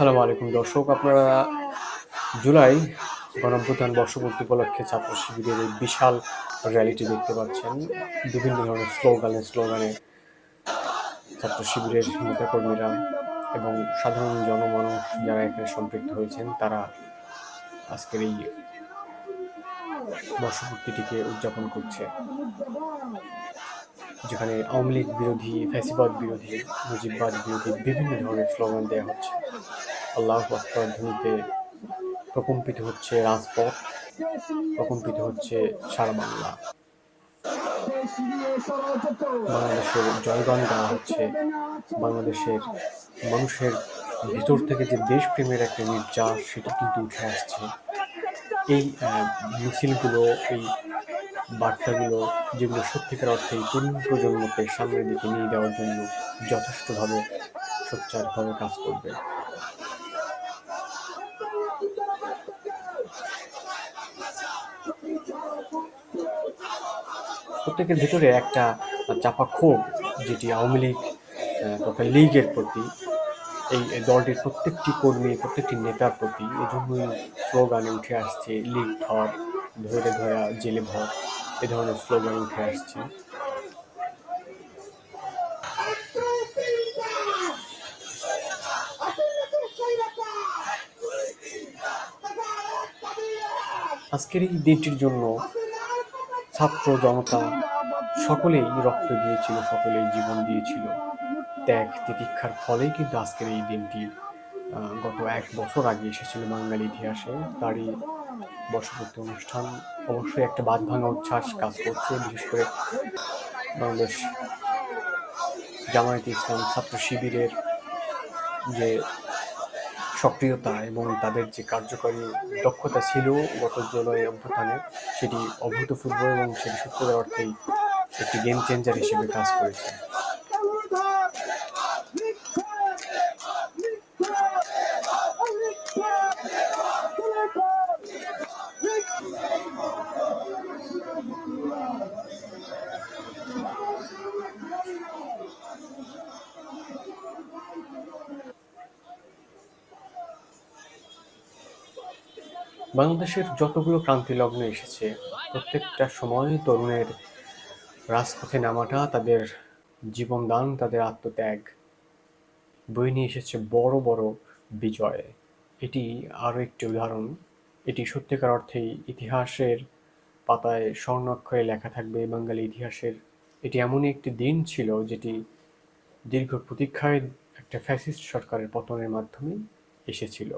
আসসালামু আলাইকুম দর্শক, আপনারা জুলাই গণঅভ্যুত্থান বর্ষপূর্তি উপলক্ষে ছাত্র শিবিরের এই বিশাল র্যালিটি দেখতে পাচ্ছেন। বিভিন্ন ধরনের স্লোগানে স্লোগানে ছাত্র শিবিরের নেতাকর্মীরা এবং সাধারণ জনমানুষ যারা এখানে সম্পৃক্ত হয়েছেন, তারা আজকের এই বর্ষপূর্তিটিকে উদযাপন করছে। যেখানে আওয়ামী লীগ বিরোধী, ফ্যাসিবাদ বিরোধী, মুজিববাদ বিরোধী বিভিন্ন ধরনের স্লোগান দেওয়া হচ্ছে। আল্লাহ আকবর ধ্বনিতে প্রকম্পিত হচ্ছে রাজপথ, প্রকম্পিত হচ্ছে সারা বাংলা। বাংলাদেশের জয়গান গাওয়া হচ্ছে বাংলাদেশের মানুষের ভিতর থেকে যে দেশপ্রেমের একটা নির্যাস, সেটা কিন্তু উঠে আসছে। এই মিছিলগুলো, এই বার্তাগুলো, যেগুলো সত্যিকার অর্থে এই তরুণ প্রজন্মকে সামনের দিকে নিয়ে যাওয়ার জন্য যথেষ্টভাবে সোচ্চারভাবে কাজ করবে। প্রত্যেকের ভিতরে একটা চাপা ক্ষোভ যেটি আওয়ামী লীগ তথা লীগের প্রতি, এই দলটির প্রত্যেকটি কর্মী, প্রত্যেকটি নেতার প্রতি এজন্যই স্লোগানে উঠে আসছে, লীগ ধর, ধরে ধরা, জেলে ভর এ ধরনের স্লোগান উঠে আসছে। আজকের এই দিনটির জন্য ছাত্র জনতা সকলেই রক্ত দিয়েছিল, সকলেই জীবন দিয়েছিল। ত্যাগ তিতিক্ষার ফলেই কিন্তু আজকের এই দিনটি। গত এক বছর আগে এসেছিল বাঙালি ইতিহাসে। তারই বর্ষপূর্তি অনুষ্ঠান অবশ্যই একটা বাদ ভাঙা উচ্ছ্বাস কাজ করছে। বিশেষ করে বাংলাদেশ জামায়াতে ইসলাম ছাত্র শিবিরের যে সক্রিয়তা এবং তাদের যে কার্যকরী দক্ষতা ছিল গত জুলাই অভ্যুত্থানে, সেটি অভূতপূর্ব এবং সেটি সত্যিকার অর্থেই একটি গেম চেঞ্জার হিসেবে কাজ করেছে। বাংলাদেশের যতগুলো ক্রান্তি লগ্ন এসেছে, প্রত্যেকটা সময় তরুণের রাজপথে নামাটা, তাদের জীবনদান, তাদের আত্মত্যাগ, বয়ে নিয়ে এসেছে বড় বড় বিজয়। এটি আরও একটি উদাহরণ। এটি সত্যিকার অর্থেই ইতিহাসের পাতায় স্বর্ণাক্ষরে লেখা থাকবে বাঙালি ইতিহাসের। এটি এমনই একটি দিন ছিল যেটি দীর্ঘ প্রতীক্ষায় একটা ফ্যাসিস্ট সরকারের পতনের মাধ্যমে এসেছিল।